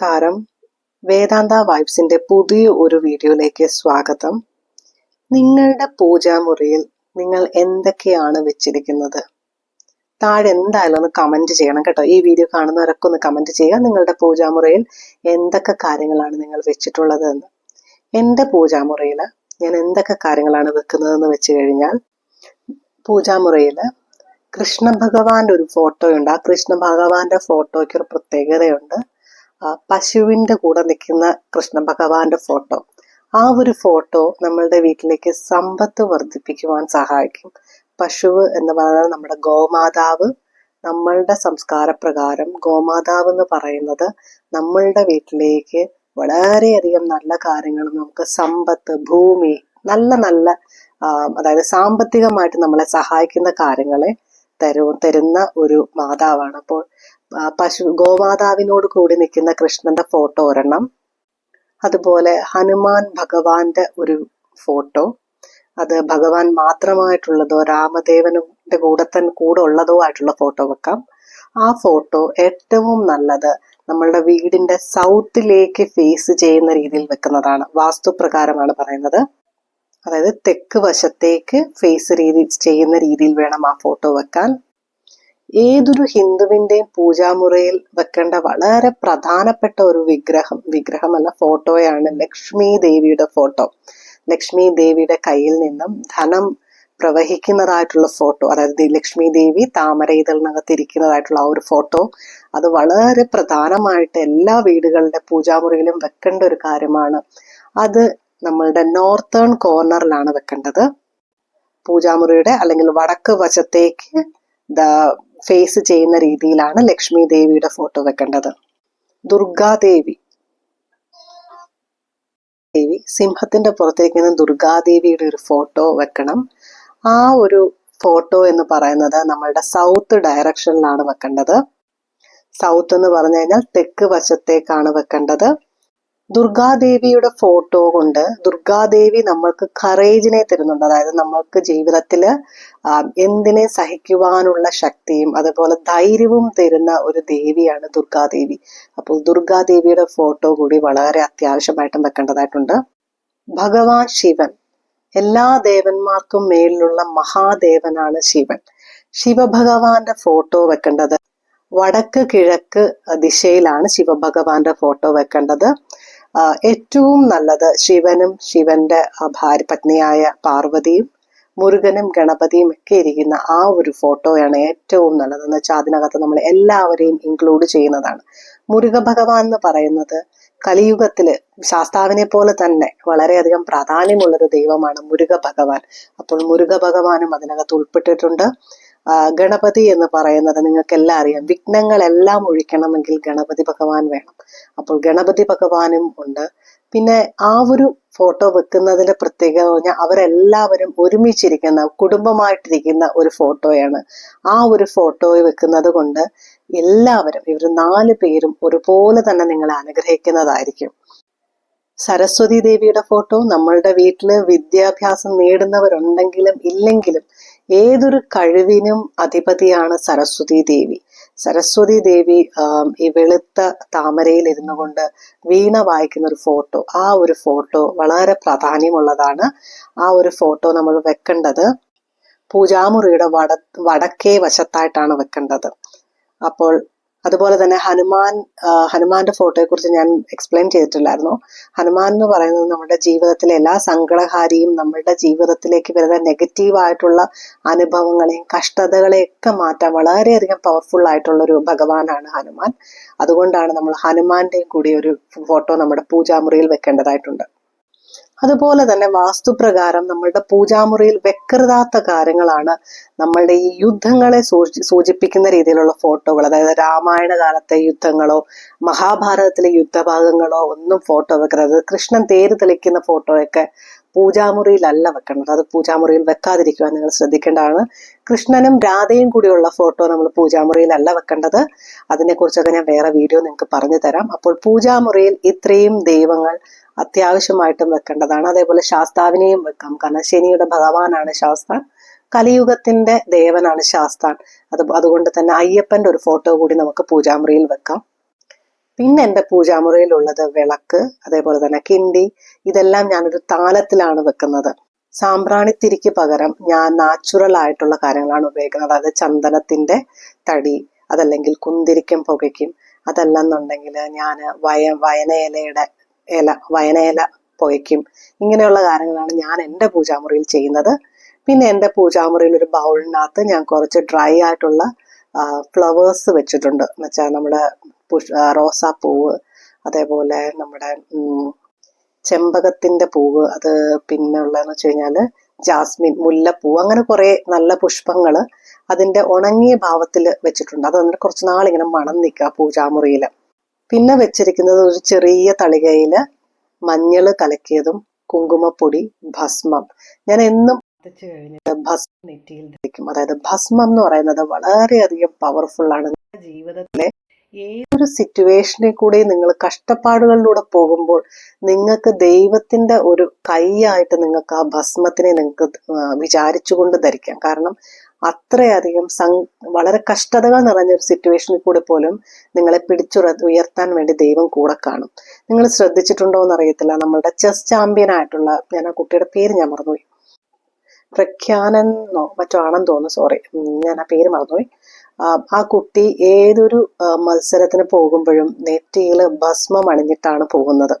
നമസ്കാരം. വേദാന്ത വൈബ്സിന്റെ പുതിയ ഒരു വീഡിയോയിലേക്ക് സ്വാഗതം. നിങ്ങളുടെ പൂജാമുറിയിൽ നിങ്ങൾ എന്തൊക്കെയാണ് വെച്ചിരിക്കുന്നത്? താഴെ എന്തായാലും ഒന്ന് കമന്റ് ചെയ്യണം കേട്ടോ. ഈ വീഡിയോ കാണുന്നവരൊക്കെ ഒന്ന് കമന്റ് ചെയ്യുക. നിങ്ങളുടെ പൂജാമുറിയിൽ എന്തൊക്കെ കാര്യങ്ങളാണ് നിങ്ങൾ വെച്ചിട്ടുള്ളത് എന്ന് എന്റെ പൂജാമുറിയിൽ ഞാൻ എന്തൊക്കെ കാര്യങ്ങളാണ് വെക്കുന്നതെന്ന് വെച്ച് കഴിഞ്ഞാൽ പൂജാമുറിയിൽ കൃഷ്ണ ഭഗവാന്റെ ഒരു ഫോട്ടോയുണ്ട്. ആ കൃഷ്ണ ഭഗവാന്റെ ഫോട്ടോയ്ക്ക് ഒരു പ്രത്യേകതയുണ്ട്. ആ പശുവിന്റെ കൂടെ നിൽക്കുന്ന കൃഷ്ണ ഭഗവാന്റെ ഫോട്ടോ. ആ ഒരു ഫോട്ടോ നമ്മളുടെ വീട്ടിലേക്ക് സമ്പത്ത് വർദ്ധിപ്പിക്കുവാൻ സഹായിക്കും. പശുവ് എന്ന് പറഞ്ഞാൽ നമ്മുടെ ഗോമാതാവ്. നമ്മളുടെ സംസ്കാരപ്രകാരം ഗോമാതാവ് എന്ന് പറയുന്നത് നമ്മളുടെ വീട്ടിലേക്ക് വളരെയധികം നല്ല കാര്യങ്ങൾ നമുക്ക് സമ്പത്ത് ഭൂമി നല്ല നല്ല അതായത് സാമ്പത്തികമായിട്ട് നമ്മളെ സഹായിക്കുന്ന കാര്യങ്ങളെ തരു തരുന്ന ഒരു മാതാവാണ്. അപ്പോൾ പശു ഗോമാതാവിനോട് കൂടി നിൽക്കുന്ന കൃഷ്ണന്റെ ഫോട്ടോ ഒരെണ്ണം. അതുപോലെ ഹനുമാൻ ഭഗവാന്റെ ഒരു ഫോട്ടോ. അത് ഭഗവാൻ മാത്രമായിട്ടുള്ളതോ രാമദേവനുടെ കൂടെ തന്നെ കൂടെ ഉള്ളതോ ആയിട്ടുള്ള ഫോട്ടോ വെക്കാം. ആ ഫോട്ടോ ഏറ്റവും നല്ലത് നമ്മളുടെ വീടിന്റെ സൗത്തിലേക്ക് ഫേസ് ചെയ്യുന്ന രീതിയിൽ വെക്കുന്നതാണ്. വാസ്തുപ്രകാരമാണ് പറയുന്നത്. അതായത് തെക്ക് വശത്തേക്ക് ഫേസ് രീതി ചെയ്യുന്ന രീതിയിൽ വേണം ആ ഫോട്ടോ വെക്കാൻ. ഏതൊരു ഹിന്ദുവിന്റെയും പൂജാമുറിയിൽ വെക്കേണ്ട വളരെ പ്രധാനപ്പെട്ട ഒരു വിഗ്രഹം വിഗ്രഹമല്ല ഫോട്ടോയാണ് ലക്ഷ്മി ദേവിയുടെ ഫോട്ടോ. ലക്ഷ്മി ദേവിയുടെ കയ്യിൽ നിന്നും ധനം പ്രവഹിക്കുന്നതായിട്ടുള്ള ഫോട്ടോ അതായത് ലക്ഷ്മി ദേവി താമര ഇതളിനകത്ത് ഇരിക്കുന്നതായിട്ടുള്ള ആ ഒരു ഫോട്ടോ അത് വളരെ പ്രധാനമായിട്ട് എല്ലാ വീടുകളുടെ പൂജാമുറിയിലും വെക്കേണ്ട ഒരു കാര്യമാണ്. അത് നമ്മളുടെ നോർത്തേൺ കോർണറിലാണ് വെക്കേണ്ടത്. പൂജാമുറിയുടെ അല്ലെങ്കിൽ വടക്ക് വശത്തേക്ക് ഫേസ് ചെയ്യുന്ന രീതിയിലാണ് ലക്ഷ്മി ദേവിയുടെ ഫോട്ടോ വെക്കേണ്ടത്. ദുർഗാദേവി ദേവി. സിംഹത്തിന്റെ പുറത്തിരിക്കുന്ന ദുർഗാദേവിയുടെ ഒരു ഫോട്ടോ വെക്കണം. ആ ഒരു ഫോട്ടോ എന്ന് പറയുന്നത് നമ്മളുടെ സൗത്ത് ഡയറക്ഷനിലാണ് വെക്കേണ്ടത്. സൗത്ത് എന്ന് പറഞ്ഞു കഴിഞ്ഞാൽ തെക്ക് വശത്തേക്കാണ് വെക്കേണ്ടത്. ദുർഗാദേവിയുടെ ഫോട്ടോ കൊണ്ട് ദുർഗാദേവി നമ്മൾക്ക് കറേജിനെ തരുന്നുണ്ട്. അതായത് നമ്മൾക്ക് ജീവിതത്തിൽ എന്തിനെ സഹിക്കുവാനുള്ള ശക്തിയും അതുപോലെ ധൈര്യവും തരുന്ന ഒരു ദേവിയാണ് ദുർഗാദേവി. അപ്പോൾ ദുർഗാദേവിയുടെ ഫോട്ടോ കൂടി വളരെ അത്യാവശ്യമായിട്ടും വെക്കേണ്ടതായിട്ടുണ്ട്. ഭഗവാൻ ശിവൻ. എല്ലാ ദേവന്മാർക്കും മേലിലുള്ള മഹാദേവനാണ് ശിവൻ. ശിവഭഗവാന്റെ ഫോട്ടോ വെക്കേണ്ടത് വടക്ക് കിഴക്ക് ദിശയിലാണ് ശിവഭഗവാന്റെ ഫോട്ടോ വെക്കേണ്ടത്. ഏറ്റവും നല്ലത് ശിവനും ശിവന്റെ ഭാര്യ പത്നിയായ പാർവതിയും മുരുകനും ഗണപതിയും ഒക്കെ ഇരിക്കുന്ന ആ ഒരു ഫോട്ടോയാണ് ഏറ്റവും നല്ലത്. എന്ന് വെച്ചാൽ അതിനകത്ത് നമ്മൾ എല്ലാവരെയും ഇൻക്ലൂഡ് ചെയ്യുന്നതാണ്. മുരുക ഭഗവാൻ എന്ന് പറയുന്നത് കലിയുഗത്തിൽ ശാസ്താവിനെ പോലെ തന്നെ വളരെയധികം പ്രാധാന്യമുള്ളൊരു ദൈവമാണ് മുരുക ഭഗവാൻ. അപ്പോൾ മുരുക ഭഗവാനും അതിനകത്ത് ഉൾപ്പെട്ടിട്ടുണ്ട്. ഗണപതി എന്ന് പറയുന്നത് നിങ്ങൾക്ക് എല്ലാം അറിയാം. വിഘ്നങ്ങളെല്ലാം ഒഴിക്കണമെങ്കിൽ ഗണപതി ഭഗവാൻ വേണം. അപ്പോൾ ഗണപതി ഭഗവാനും ഉണ്ട്. പിന്നെ ആ ഒരു ഫോട്ടോ വെക്കുന്നതിന്റെ പ്രത്യേകത പറഞ്ഞാൽ അവരെല്ലാവരും ഒരുമിച്ചിരിക്കുന്ന കുടുംബമായിട്ടിരിക്കുന്ന ഒരു ഫോട്ടോയാണ്. ആ ഒരു ഫോട്ടോ വെക്കുന്നത് കൊണ്ട് എല്ലാവരും ഇവർ നാല് പേരും ഒരുപോലെ തന്നെ നിങ്ങളെ അനുഗ്രഹിക്കുന്നതായിരിക്കും. സരസ്വതി ദേവിയുടെ ഫോട്ടോ നമ്മളുടെ വീട്ടിൽ വിദ്യാഭ്യാസം നേടുന്നവരുണ്ടെങ്കിലും ഇല്ലെങ്കിലും ഏതൊരു കഴിവിനും അധിപതിയാണ് സരസ്വതി ദേവി. സരസ്വതി ദേവി ഈ വെളുത്ത താമരയിൽ ഇരുന്നു കൊണ്ട് വീണ വായിക്കുന്ന ഒരു ഫോട്ടോ. ആ ഒരു ഫോട്ടോ വളരെ പ്രാധാന്യമുള്ളതാണ്. ആ ഒരു ഫോട്ടോ നമ്മൾ വെക്കേണ്ടത് പൂജാമുറിയുടെ വട വടക്കേ വശത്തായിട്ടാണ് വെക്കേണ്ടത്. അപ്പോൾ അതുപോലെ തന്നെ ഹനുമാൻ ഹനുമാന്റെ ഫോട്ടോയെ കുറിച്ച് ഞാൻ എക്സ്പ്ലെയിൻ ചെയ്തിട്ടില്ലായിരുന്നു. ഹനുമാൻ എന്ന് പറയുന്നത് നമ്മുടെ ജീവിതത്തിലെ എല്ലാ സങ്കടഹാരിയും നമ്മുടെ ജീവിതത്തിലേക്ക് വരുന്ന നെഗറ്റീവ് ആയിട്ടുള്ള അനുഭവങ്ങളെയും കഷ്ടതകളെയൊക്കെ മാറ്റാൻ വളരെയധികം പവർഫുൾ ആയിട്ടുള്ള ഒരു ഭഗവാനാണ് ഹനുമാൻ. അതുകൊണ്ടാണ് നമ്മൾ ഹനുമാന്റെയും കൂടി ഒരു ഫോട്ടോ നമ്മുടെ പൂജാമുറിയിൽ വെക്കേണ്ടതായിട്ടുണ്ട്. അതുപോലെ തന്നെ വാസ്തുപ്രകാരം നമ്മളുടെ പൂജാമുറിയിൽ വെക്കരുതാത്ത കാര്യങ്ങളാണ് നമ്മളുടെ ഈ യുദ്ധങ്ങളെ സൂചി സൂചിപ്പിക്കുന്ന രീതിയിലുള്ള ഫോട്ടോകൾ. അതായത് രാമായണ കാലത്തെ യുദ്ധങ്ങളോ മഹാഭാരതത്തിലെ യുദ്ധഭാഗങ്ങളോ ഒന്നും ഫോട്ടോ വെക്കരുത്. കൃഷ്ണൻ തേര് തെളിക്കുന്ന ഫോട്ടോയൊക്കെ പൂജാമുറിയിലല്ല വെക്കേണ്ടത് അത് പൂജാമുറിയിൽ വെക്കാതിരിക്കുവാൻ നിങ്ങൾ ശ്രദ്ധിക്കേണ്ടതാണ്. കൃഷ്ണനും രാധയും കൂടിയുള്ള ഫോട്ടോ നമ്മൾ പൂജാമുറിയിലല്ല വെക്കേണ്ടത്. അതിനെക്കുറിച്ചൊക്കെ ഞാൻ വേറെ വീഡിയോ നിങ്ങൾക്ക് പറഞ്ഞു തരാം. അപ്പോൾ പൂജാമുറിയിൽ ഇത്രയും ദൈവങ്ങൾ അത്യാവശ്യമായിട്ടും വെക്കേണ്ടതാണ്. അതേപോലെ ശാസ്താവിനെയും വെക്കാം. കാരണം ശനിയുടെ ഭഗവാനാണ് ശാസ്താൻ. കലിയുഗത്തിന്റെ ദേവനാണ് ശാസ്താൻ. അത് അതുകൊണ്ട് തന്നെ അയ്യപ്പന്റെ ഒരു ഫോട്ടോ കൂടി നമുക്ക് പൂജാമുറിയിൽ വെക്കാം. പിന്നെ എന്റെ പൂജാമുറിയിലുള്ളത് വിളക്ക് അതേപോലെ തന്നെ കിണ്ടി. ഇതെല്ലാം ഞാനൊരു താലത്തിലാണ് വെക്കുന്നത്. സാമ്പ്രാണിത്തിരിക്ക് പകരം ഞാൻ നാച്ചുറൽ ആയിട്ടുള്ള കാര്യങ്ങളാണ് ഉപയോഗിക്കുന്നത്. അതായത് ചന്ദനത്തിന്റെ തടി അതല്ലെങ്കിൽ കുന്തിരിക്കം പുകയ്ക്കും. അതല്ലെന്നുണ്ടെങ്കിൽ ഞാൻ വയ വയനയിലയുടെ ഇല വയനയില പുകയ്ക്കും ഇങ്ങനെയുള്ള കാര്യങ്ങളാണ് ഞാൻ എന്റെ പൂജാമുറിയിൽ ചെയ്യുന്നത്. പിന്നെ എന്റെ പൂജാമുറിയിൽ ഒരു ബൗളിനകത്ത് ഞാൻ കുറച്ച് ഡ്രൈ ആയിട്ടുള്ള ഫ്ലവേഴ്സ് വെച്ചിട്ടുണ്ട്. എന്ന് വെച്ചാൽ നമ്മുടെ റോസാപ്പൂവ് അതേപോലെ നമ്മുടെ ചെമ്പകത്തിന്റെ പൂവ് അത് പിന്നെ ഉള്ളതെന്ന് വെച്ച് കഴിഞ്ഞാൽ ജാസ്മിൻ മുല്ലപ്പൂ അങ്ങനെ കുറേ നല്ല പുഷ്പങ്ങൾ അതിന്റെ ഉണങ്ങിയ ഭാവത്തിൽ വെച്ചിട്ടുണ്ട്. അത് അതിന്റെ കുറച്ച് നാളിങ്ങനെ മണം നിൽക്കുക പൂജാമുറിയിൽ പിന്നെ വെച്ചിരിക്കുന്നത് ഒരു ചെറിയ തളികയിൽ മഞ്ഞൾ കലക്കിയതും കുങ്കുമപ്പൊടി ഭസ്മം. ഞാൻ എന്നും ഭസ്മം നെറ്റിയിൽ ധരിക്കും. അതായത് ഭസ്മം എന്ന് പറയുന്നത് വളരെയധികം പവർഫുൾ ആണ്. ജീവിതത്തിലെ ഏതൊരു സിറ്റുവേഷനിൽ കൂടി നിങ്ങൾ കഷ്ടപ്പാടുകളിലൂടെ പോകുമ്പോൾ നിങ്ങൾക്ക് ദൈവത്തിന്റെ ഒരു കൈയായിട്ട് നിങ്ങൾക്ക് ആ ഭസ്മത്തിനെ നിങ്ങൾക്ക് വിചാരിച്ചുകൊണ്ട് ധരിക്കാം. കാരണം അത്രയധികം സം വളരെ കഷ്ടതകൾ നിറഞ്ഞ ഒരു സിറ്റുവേഷനിൽ കൂടെ പോലും നിങ്ങളെ പിടിച്ചുറ ഉയർത്താൻ വേണ്ടി ദൈവം കൂടെ കാണും. നിങ്ങൾ ശ്രദ്ധിച്ചിട്ടുണ്ടോ എന്ന് അറിയത്തില്ല നമ്മളുടെ ചെസ് ചാമ്പ്യൻ ആയിട്ടുള്ള ഞാൻ ആ കുട്ടിയുടെ പേര് ഞാൻ മറന്നുപോയി. പ്രഖ്യാനെന്നോ മറ്റോ ആണെന്ന് തോന്നുന്നു. സോറി ഞാൻ ആ പേര് മറന്നുപോയി. ആ, കുട്ടി ഏതൊരു മത്സരത്തിന് പോകുമ്പോഴും നെറ്റിയിൽ ഭസ്മം അണിഞ്ഞിട്ടാണ് പോകുന്നത്.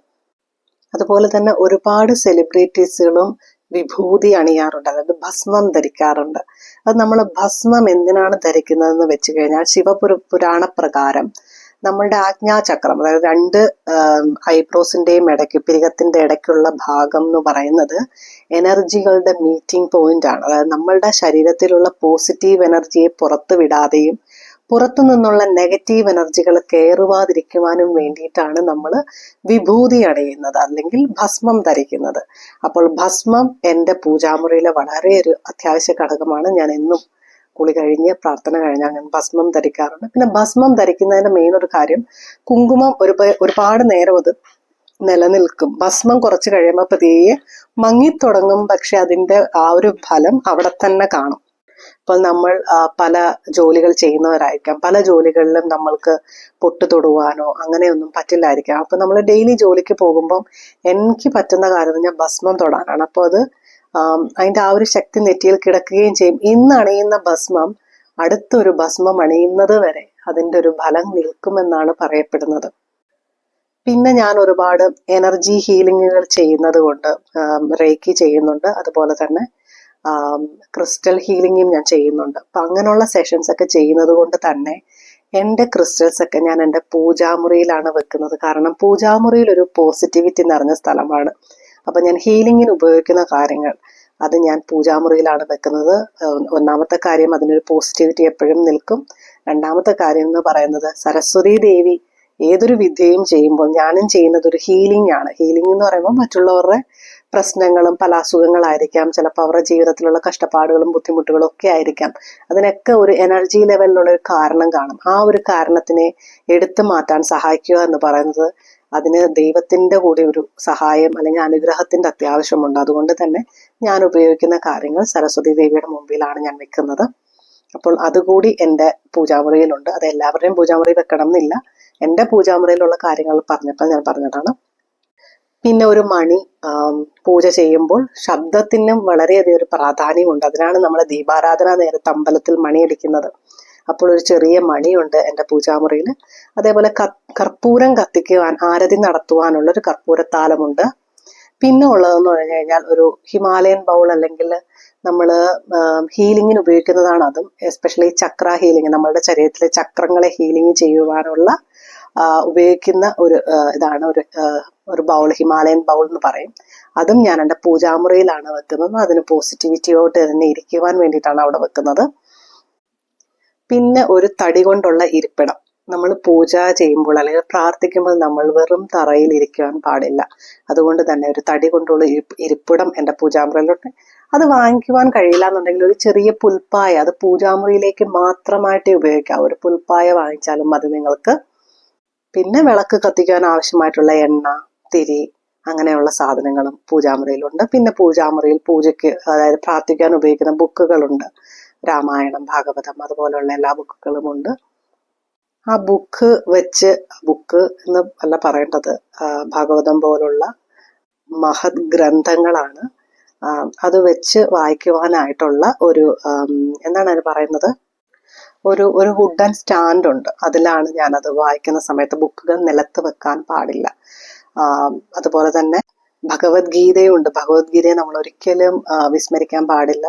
അതുപോലെ തന്നെ ഒരുപാട് സെലിബ്രിറ്റീസുകളും വിഭൂതി അണിയാറുണ്ട്. അതായത് ഭസ്മം ധരിക്കാറുണ്ട്. അത് നമ്മൾ ഭസ്മം എന്തിനാണ് ധരിക്കുന്നതെന്ന് വെച്ച് കഴിഞ്ഞാൽ ശിവപുര പുരാണ പ്രകാരം നമ്മളുടെ ആജ്ഞാചക്രം അതായത് രണ്ട് ഐബ്രോസിന്റെയും ഇടയ്ക്ക് പിരികത്തിന്റെ ഇടയ്ക്കുള്ള ഭാഗം എന്ന് പറയുന്നത് എനർജികളുടെ മീറ്റിംഗ് പോയിന്റ് ആണ്. അതായത് നമ്മളുടെ ശരീരത്തിലുള്ള പോസിറ്റീവ് എനർജിയെ പുറത്തു വിടാതെയും പുറത്തു നിന്നുള്ള നെഗറ്റീവ് എനർജികൾ കയറുവാതിരിക്കുവാനും വേണ്ടിയിട്ടാണ് നമ്മൾ വിഭൂതി അടയുന്നത് അല്ലെങ്കിൽ ഭസ്മം ധരിക്കുന്നത്. അപ്പോൾ ഭസ്മം എന്റെ പൂജാമുറിയിലെ വളരെ ഒരു അത്യാവശ്യ ഘടകമാണ്. ഞാൻ എന്നും കുളി കഴിഞ്ഞ് പ്രാർത്ഥന കഴിഞ്ഞാൽ ഞാൻ ഭസ്മം ധരിക്കാറുണ്ട്. പിന്നെ ഭസ്മം ധരിക്കുന്നതിന്റെ മെയിൻ ഒരു കാര്യം കുങ്കുമം ഒരു ഒരുപാട് നേരം അത് നിലനിൽക്കും. ഭസ്മം കുറച്ച് കഴിയുമ്പോൾ പതിയെ മങ്ങിത്തുടങ്ങും പക്ഷെ അതിന്റെ ആ ഒരു ഫലം അവിടെ തന്നെ കാണും. ഇപ്പോൾ നമ്മൾ പല ജോലികൾ ചെയ്യുന്നവരായിരിക്കാം. പല ജോലികളിലും നമ്മൾക്ക് പൊട്ട് തൊടുവാനോ അങ്ങനെയൊന്നും പറ്റില്ലായിരിക്കാം. അപ്പൊ നമ്മൾ ഡെയിലി ജോലിക്ക് പോകുമ്പം എനിക്ക് പറ്റുന്ന കാര്യം ഞാൻ ഭസ്മം തൊടാനാണ്. അപ്പോൾ അത് ആം, അതിന്റെ ആ ഒരു ശക്തി നെറ്റിയിൽ കിടക്കുകയും ചെയ്യും. ഇന്ന് അണിയുന്ന ഭസ്മം അടുത്തൊരു ഭസ്മം അണിയുന്നത് വരെ അതിന്റെ ഒരു ഫലം നിൽക്കുമെന്നാണ് പറയപ്പെടുന്നത്. പിന്നെ ഞാൻ ഒരുപാട് എനർജി ഹീലിങ്ങുകൾ ചെയ്യുന്നത് കൊണ്ട് റേക്കി ചെയ്യുന്നുണ്ട്. അതുപോലെ തന്നെ ക്രിസ്റ്റൽ ഹീലിങ്ങും ഞാൻ ചെയ്യുന്നുണ്ട്. അപ്പൊ അങ്ങനെയുള്ള സെഷൻസ് ഒക്കെ ചെയ്യുന്നത് കൊണ്ട് തന്നെ എന്റെ ക്രിസ്റ്റൽസ് ഒക്കെ ഞാൻ എന്റെ പൂജാമുറിയിലാണ് വെക്കുന്നത്. കാരണം പൂജാമുറിയിൽ ഒരു പോസിറ്റിവിറ്റി നിറഞ്ഞ സ്ഥലമാണ്. അപ്പൊ ഞാൻ ഹീലിങ്ങിന് ഉപയോഗിക്കുന്ന കാര്യങ്ങൾ. അത് ഞാൻ പൂജാമുറിയിലാണ് വെക്കുന്നത്. ഒന്നാമത്തെ കാര്യം അതിനൊരു പോസിറ്റിവിറ്റി എപ്പോഴും നിൽക്കും. രണ്ടാമത്തെ കാര്യം എന്ന് പറയുന്നത് സരസ്വതി ദേവി ഏതൊരു വിദ്യയും ചെയ്യുമ്പോൾ ഞാനും ചെയ്യുന്നത് ഒരു ഹീലിംഗ് ആണ്. ഹീലിംഗ് എന്ന് പറയുമ്പോൾ മറ്റുള്ളവരുടെ പ്രശ്നങ്ങളും പല അസുഖങ്ങളായിരിക്കാം. ചിലപ്പോൾ അവരുടെ ജീവിതത്തിലുള്ള കഷ്ടപ്പാടുകളും ബുദ്ധിമുട്ടുകളും ഒക്കെ ആയിരിക്കാം. അതിനൊക്കെ ഒരു എനർജി ലെവലിലുള്ള ഒരു കാരണം കാണും. ആ ഒരു കാരണത്തിനെ എടുത്തു മാറ്റാൻ സഹായിക്കുക എന്ന് പറയുന്നത് അതിന് ദൈവത്തിന്റെ കൂടെ ഒരു സഹായം അല്ലെങ്കിൽ അനുഗ്രഹത്തിന്റെ അത്യാവശ്യമുണ്ട്. അതുകൊണ്ട് തന്നെ ഞാൻ ഉപയോഗിക്കുന്ന കാര്യങ്ങൾ സരസ്വതി ദേവിയുടെ മുമ്പിലാണ് ഞാൻ വെക്കുന്നത്. അപ്പോൾ അതുകൂടി എന്റെ പൂജാമുറിയിലുണ്ട്. അത് എല്ലാവരുടെയും പൂജാമുറി വെക്കണം എന്നില്ല എന്റെ പൂജാമുറിയിലുള്ള കാര്യങ്ങൾ പറഞ്ഞപ്പോൾ ഞാൻ പറഞ്ഞതാണ്. പിന്നെ ഒരു മണി പൂജ ചെയ്യുമ്പോൾ ശബ്ദത്തിനും വളരെയധികം ഒരു പ്രാധാന്യമുണ്ട്. അതിനാണ് നമ്മൾ ദീപാരാധന നേരത്തെ അമ്പലത്തിൽ മണിയടിക്കുന്നത്. അപ്പോൾ ഒരു ചെറിയ മണിയുണ്ട് എന്റെ പൂജാമുറിയിൽ. അതേപോലെ കർപ്പൂരം കത്തിക്കുവാൻ ആരതി നടത്തുവാനുള്ള ഒരു കർപ്പൂരത്താലമുണ്ട്. പിന്നെ ഉള്ളതെന്ന് പറഞ്ഞു കഴിഞ്ഞാൽ ഒരു ഹിമാലയൻ ബൗൾ അല്ലെങ്കിൽ നമ്മൾ ഹീലിങ്ങിന് ഉപയോഗിക്കുന്നതാണ് അതും. എസ്പെഷ്യലി ചക്ര ഹീലിംഗ് നമ്മളുടെ ശരീരത്തിലെ ചക്രങ്ങളെ ഹീലിംഗ് ചെയ്യുവാനുള്ള ഉപയോഗിക്കുന്ന ഒരു ഇതാണ് ഒരു ഒരു ബൗൾ ഹിമാലയൻ ബൗൾ എന്ന് പറയും. അതും ഞാൻ എന്റെ പൂജാമുറിയിലാണ് വെക്കുന്നത്. അതിന് പോസിറ്റിവിറ്റിയോട്ട് തന്നെ ഇരിക്കുവാൻ വേണ്ടിയിട്ടാണ് അവിടെ വെക്കുന്നത്. പിന്നെ ഒരു തടി കൊണ്ടുള്ള ഇരിപ്പിടം. നമ്മൾ പൂജ ചെയ്യുമ്പോൾ അല്ലെങ്കിൽ പ്രാർത്ഥിക്കുമ്പോൾ നമ്മൾ വെറും തറയിൽ ഇരിക്കുവാൻ പാടില്ല. അതുകൊണ്ട് തന്നെ ഒരു തടി കൊണ്ടുള്ള ഇരിപ്പ് ഇരിപ്പിടം എന്റെ പൂജാമുറിയിലുണ്ട്. അത് വാങ്ങിക്കുവാൻ കഴിയില്ല എന്നുണ്ടെങ്കിൽ ഒരു ചെറിയ പുൽപ്പായ അത് പൂജാമുറിയിലേക്ക് മാത്രമായിട്ടേ ഉപയോഗിക്കാം ഒരു പുൽപ്പായ വാങ്ങിച്ചാലും അത് നിങ്ങൾക്ക്. പിന്നെ വിളക്ക് കത്തിക്കാൻ ആവശ്യമായിട്ടുള്ള എണ്ണ തിരി അങ്ങനെയുള്ള സാധനങ്ങളും പൂജാമുറിയിലുണ്ട്. പിന്നെ പൂജാമുറിയിൽ പൂജയ്ക്ക് അതായത് പ്രാർത്ഥിക്കാൻ ഉപയോഗിക്കുന്ന ബുക്കുകളുണ്ട്. രാമായണം ഭാഗവതം അതുപോലുള്ള എല്ലാ ബുക്കുകളും ഉണ്ട്. ആ ബുക്ക് വെച്ച് ബുക്ക് എന്ന് അല്ല പറയേണ്ടത് ഭാഗവതം പോലുള്ള മഹത് ഗ്രന്ഥങ്ങളാണ്. അത് വെച്ച് വായിക്കുവാനായിട്ടുള്ള ഒരു എന്താണ് അതിന് പറയുന്നത്? ഒരു ഒരു വുഡൻ സ്റ്റാൻഡ് ഉണ്ട്. അതിലാണ് ഞാനത് വായിക്കുന്ന സമയത്ത് ബുക്കുകൾ നിലത്ത് വെക്കാൻ പാടില്ല. അതുപോലെ തന്നെ ഭഗവത്ഗീതയുണ്ട്. ഭഗവത്ഗീതയെ നമ്മൾ ഒരിക്കലും വിസ്മരിക്കാൻ പാടില്ല.